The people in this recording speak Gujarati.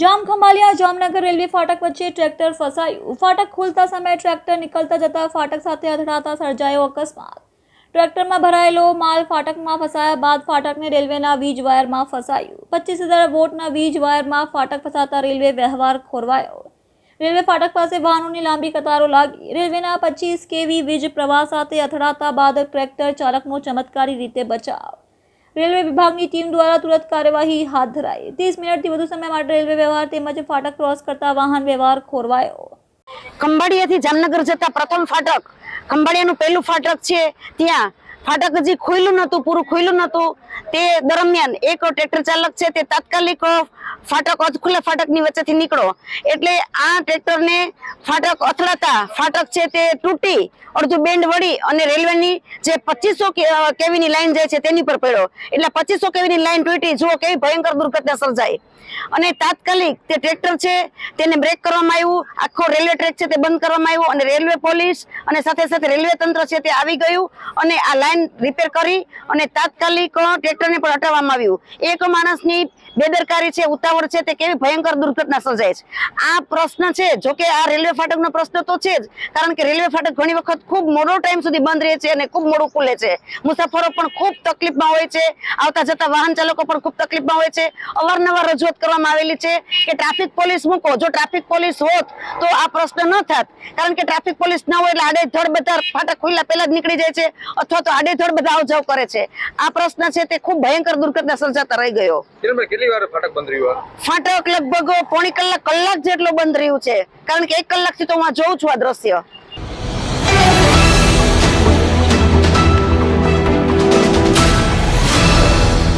જામ ખંભાલિયા, જામનગર રેલવે ફાટક વચ્ચે ટ્રેક્ટર ફસાયું. ફાટક ખુલતા સમયે ટ્રેક્ટર નીકળતા જતા ફાટક સાથે અથડાતા સર્જાયો અકસ્માત. ટ્રેક્ટરમાં ભરાયેલો માલ ફાટકમાં ફસાયા બાદ ફાટકને રેલવેના વીજ વાયરમાં ફસાયું. પચીસ હજાર વોટના વીજ વાયરમાં ફાટક ફસાતા રેલવે વ્યવહાર ખોરવાયો. રેલવે ફાટક પાસે વાહનોની લાંબી કતારો લાગી. રેલવેના પચીસ કેવી વીજ પ્રવાહ સાથે અથડાતા બાદ ટ્રેક્ટર ચાલકનો ચમત્કારી રીતે બચાવ. રેલવે વિભાગની ટીમ દ્વારા તુરંત કાર્યવાહી હાથ ધરાઈ. ત્રીસ મિનિટથી વધુ સમય માટે રેલવે વ્યવહાર તેમજ ફાટક ક્રોસ કરતા વાહન વ્યવહાર ખોરવાયો. ખંભાળિયાથી જામનગર જતા પ્રથમ ફાટક. ખંભાળિયાનું પહેલું ફાટક છે ત્યાં. ફાટક હજી ખુલ્લું નહોતું, પૂરું ખુલ્લું નહોતું. તે દરમિયાન એક ટ્રેક્ટર ચાલક છે, તે તાત્કાલિક ફાટક ખુલ્લા ફાટકની વચ્ચેથી નીકળો એટલે આ ટ્રેક્ટરને ફાટક અથડાતા ફાટક છે તે તૂટી અડધું બેન્ડ વળી અને રેલવેની જે પચીસો કેવીની લાઈન જાય છે તેની પર પડ્યો. એટલે પચીસો કેવીની લાઈન તૂટી, જુઓ કેવી ભયંકર દુર્ઘટના સર્જાઈ. અને તાત્કાલિક તે ટ્રેક્ટર છે તેને બ્રેક કરવામાં આવ્યું. આખો રેલવે ટ્રેક છે તે બંધ કરવામાં આવ્યો અને રેલવે પોલીસ અને સાથે સાથે રેલવે તંત્ર છે તે આવી ગયું અને આ લાઈન રિપેર કરી અને તાત્કાલિક ટ્રેક્ટરને પણ હટાવવામાં આવ્યું. એક માણસની બેદરકારી છે, ઉતાવળ છે તે કેવી ભયંકર દુર્ઘટના સર્જાય છે. આ પ્રશ્ન છે જોકે આ રેલવે ફાટકનો પ્રશ્ન તો છે જ. કારણ કે રેલવે ફાટક ઘણી વખત ખૂબ મોડો ટાઈમ સુધી બંધ રહે છે અને ખૂબ મોડું ખુલે છે. મુસાફરો પણ ખૂબ તકલીફમાં હોય છે. આવતા જતા વાહન ચાલકો પણ ખૂબ તકલીફમાં હોય છે. અવારનવાર રજૂઆત કરવામાં આવેલી છે કે ટ્રાફિક પોલીસ મૂકો. જો ટ્રાફિક પોલીસ હોત તો આ પ્રશ્ન ન થાત. કારણ કે ટ્રાફિક પોલીસ ન હોય એટલે આડેધડ બધા ફાટક ખુલ્લા પહેલા જ નીકળી જાય છે અથવા તો આડેધડ બધા આવજાવ કરે છે. આ પ્રશ્ન છે તે ખૂબ ભયંકર દુર્ઘટના સર્જાતા રહી ગયો. કેટલી વાર ફાટક બંધ રહ્યું ફાટક લગભગ પોણી કલાક કલાક જેટલો બંધ રહ્યું છે. કારણ કે એક કલાકથી તો હું જોઉં છું આ દ્રશ્ય.